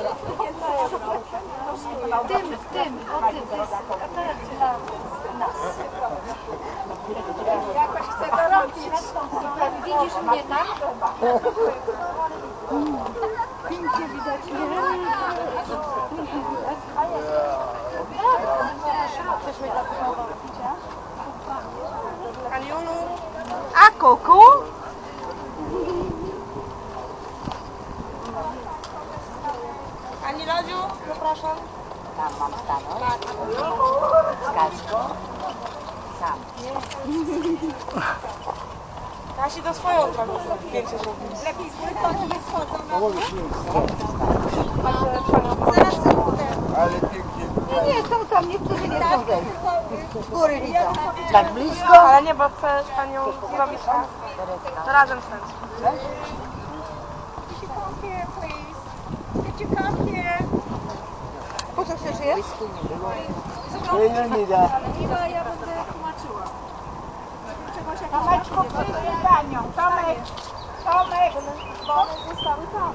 200. Tym, tym, o tym, to jest dla nas. Jakoś chcę to robić. Widzisz mnie tam? Pięknie widać, mnie zaproponować? A kuku? Pani Radziu, zapraszam. Tam mam stanąć. Z kaską. Sam. Ja się do swoją drogą zdjęcie zrobię. Lepiej z nogi nie schodzą. Ale pięknie. Nie, nie, są tam, niektórzy nie są zejść. Z góry widzą. Tak blisko? Ale nie, bo chcę z panią zrobić tak. To razem stać. Po co chcesz je? Nie, nie, nie da. Tomeczku, przyjdzie za nią. Tomek, Tomek, bo one zostały tam.